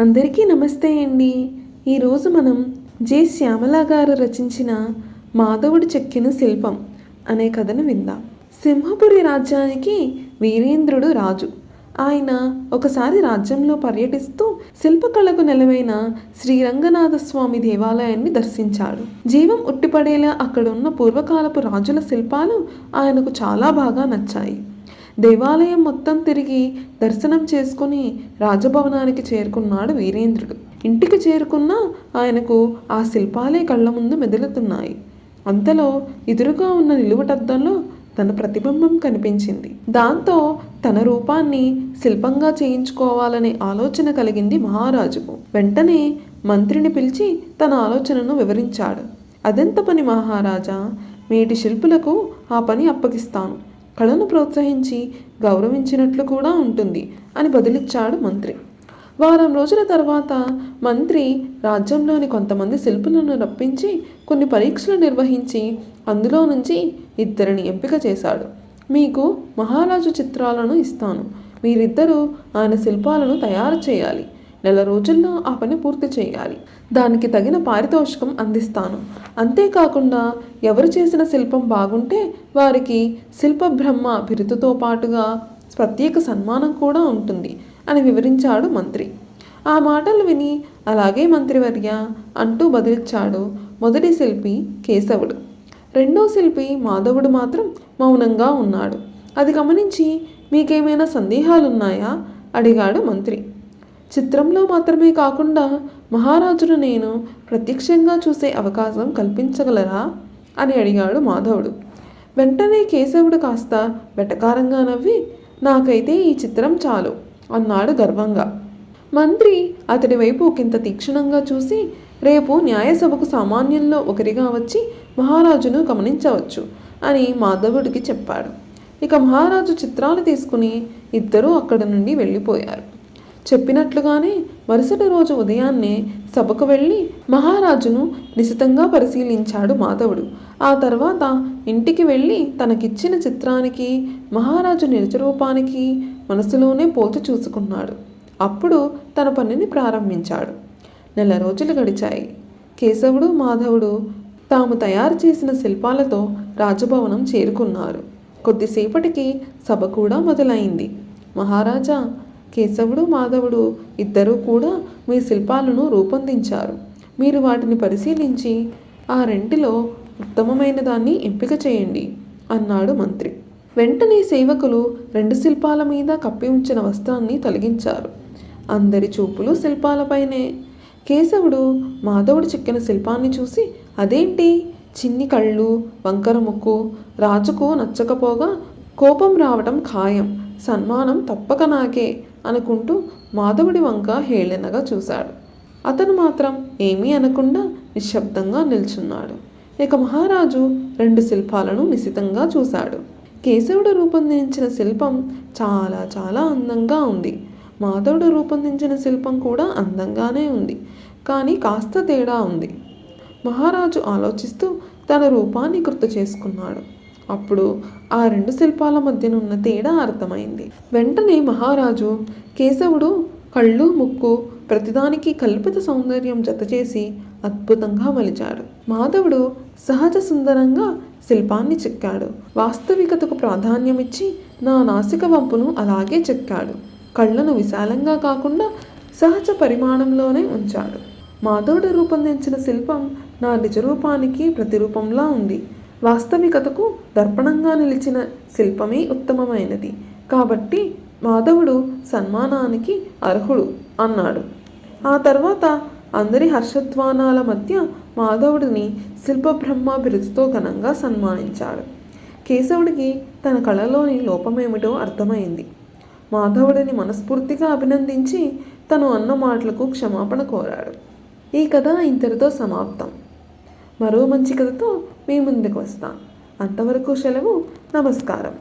అందరికీ నమస్తే అండి. ఈరోజు మనం జె. శ్యామల గారు రచించిన మాధవుడు చెక్కిన శిల్పం అనే కథను విందాం. సింహపురి రాజ్యానికి వీరేంద్రుడు రాజు. ఆయన ఒకసారి రాజ్యంలో పర్యటిస్తూ శిల్పకళకు నెలవైన శ్రీరంగనాథ స్వామి దేవాలయాన్ని దర్శించాడు. జీవం ఉట్టిపడేలా అక్కడున్న పూర్వకాలపు రాజుల శిల్పాలు ఆయనకు చాలా బాగా నచ్చాయి. దేవాలయం మొత్తం తిరిగి దర్శనం చేసుకుని రాజభవనానికి చేరుకున్నాడు వీరేంద్రుడు. ఇంటికి చేరుకున్న ఆయనకు ఆ శిల్పాలే కళ్ళ ముందు మెదులుతున్నాయి. అంతలో ఎదురుగా ఉన్న నిలువుటద్దంలో తన ప్రతిబింబం కనిపించింది. దాంతో తన రూపాన్ని శిల్పంగా చేయించుకోవాలనే ఆలోచన కలిగింది మహారాజుకు వెంటనే మంత్రిని పిలిచి తన ఆలోచనను వివరించాడు. అదెంత పని మహారాజా? మేటి శిల్పులకు ఆ పని అప్పగిస్తాను. కళను ప్రోత్సహించి గౌరవించినట్లు కూడా ఉంటుంది అని బదిలిచ్చాడు మంత్రి. వారం రోజుల తర్వాత మంత్రి రాజ్యంలోని కొంతమంది శిల్పులను రప్పించి కొన్ని పరీక్షలు నిర్వహించి అందులో నుంచి ఇద్దరిని ఎంపిక చేశాడు. మీకు మహారాజు చిత్రాలను ఇస్తాను. మీరిద్దరూ ఆయన శిల్పాలను తయారు చేయాలి. నెల రోజుల్లో ఆ పని పూర్తి చేయాలి. దానికి తగిన పారితోషికం అందిస్తాను. అంతేకాకుండా ఎవరు చేసిన శిల్పం బాగుంటే వారికి శిల్ప బ్రహ్మ బిరుదుతో పాటుగా ప్రత్యేక సన్మానం కూడా ఉంటుంది అని వివరించాడు మంత్రి. ఆ మాటలు విని అలాగే మంత్రివర్య అంటూ బదిలిచ్చాడు మొదటి శిల్పి కేశవుడు. రెండో శిల్పి మాధవుడు మాత్రం మౌనంగా ఉన్నాడు. అది గమనించి మీకేమైనా సందేహాలున్నాయా? అడిగాడు మంత్రి. చిత్రంలో మాత్రమే కాకుండా మహారాజును నేను ప్రత్యక్షంగా చూసే అవకాశం కల్పించగలరా? అని అడిగాడు మాధవుడు. వెంటనే కేశవుడు కాస్త వెటకారంగా నవ్వి నాకైతే ఈ చిత్రం చాలు అన్నాడు గర్వంగా. మంత్రి అతడి వైపు ఒకంత తీక్షణంగా చూసి రేపు న్యాయసభకు సామాన్యంలో ఒకరిగా వచ్చి మహారాజును గమనించవచ్చు అని మాధవుడికి చెప్పాడు. ఇక మహారాజు చిత్రాలు తీసుకుని ఇద్దరూ అక్కడి నుండి వెళ్ళిపోయారు. చెప్పినట్లుగానే మరుసటి రోజు ఉదయాన్నే సభకు వెళ్ళి మహారాజును నిశితంగా పరిశీలించాడు మాధవుడు. ఆ తర్వాత ఇంటికి వెళ్ళి తనకిచ్చిన చిత్రానికి మహారాజు నిజరూపానికి మనసులోనే పోల్చి చూసుకున్నాడు. అప్పుడు తన పనిని ప్రారంభించాడు. నెల రోజులు గడిచాయి. కేశవుడు మాధవుడు తాము తయారు చేసిన శిల్పాలతో రాజభవనం చేరుకున్నారు. కొద్దిసేపటికి సభ కూడా మొదలైంది. మహారాజా కేశవుడు మాధవుడు ఇద్దరూ కూడా మీ శిల్పాలను రూపొందించారు. మీరు వాటిని పరిశీలించి ఆ రెంటిలో ఉత్తమమైన దాన్ని ఎంపిక చేయండి అన్నాడు మంత్రి. వెంటనే సేవకులు రెండు శిల్పాల మీద కప్పి ఉంచిన వస్త్రాన్ని తొలగించారు. అందరి చూపులు శిల్పాలపైనే. కేశవుడు మాధవుడు చెక్కిన శిల్పాన్ని చూసి అదేంటి? చిన్ని కళ్ళు వంకర ముక్కు రాజుకు నచ్చకపోగా కోపం రావటం ఖాయం సన్మానం తప్పక నాకే. అనుకుంటూ మాధవుడి వంక హేళనగా చూశాడు. అతను మాత్రం ఏమీ అనకుండా నిశ్శబ్దంగా నిల్చున్నాడు. ఇక మహారాజు రెండు శిల్పాలను నిశితంగా చూశాడు. కేశవుడు రూపొందించిన శిల్పం చాలా చాలా అందంగా ఉంది. మాధవుడు రూపొందించిన శిల్పం కూడా అందంగానే ఉంది. కానీ కాస్త తేడా ఉంది. మహారాజు ఆలోచిస్తూ తన రూపాన్ని గుర్తు చేసుకున్నాడు. అప్పుడు ఆ రెండు శిల్పాల మధ్యనున్న తేడా అర్థమైంది. వెంటనే మహారాజు కేశవుడు కళ్ళు ముక్కు ప్రతిదానికి కల్పిత సౌందర్యం జతచేసి అద్భుతంగా మలిచాడు. మాధవుడు సహజ సుందరంగా శిల్పాన్ని చెక్కాడు. వాస్తవికతకు ప్రాధాన్యమిచ్చి నా నాసిక వంపును అలాగే చెక్కాడు. కళ్ళను విశాలంగా కాకుండా సహజ పరిమాణంలోనే ఉంచాడు. మాధవుడు రూపొందించిన శిల్పం నా నిజరూపానికి ప్రతిరూపంలా ఉంది. వాస్తవికతకు దర్పణంగా నిలిచిన శిల్పమే ఉత్తమమైనది. కాబట్టి మాధవుడు సన్మానానికి అర్హుడు అన్నాడు. ఆ తర్వాత అందరి హర్షధ్వానాల మధ్య మాధవుడిని శిల్పబ్రహ్మ బిరుదుతో ఘనంగా సన్మానించాడు. కేశవుడికి తన కళలోని లోపమేమిటో అర్థమైంది. మాధవుడిని మనస్ఫూర్తిగా అభినందించి తను అన్న మాటలకు క్షమాపణ కోరాడు. ఈ కథ ఇంతటితో సమాప్తం. మరో మంచి కథతో మీ ముందుకు వస్తాను అంతవరకు సెలవు నమస్కారం.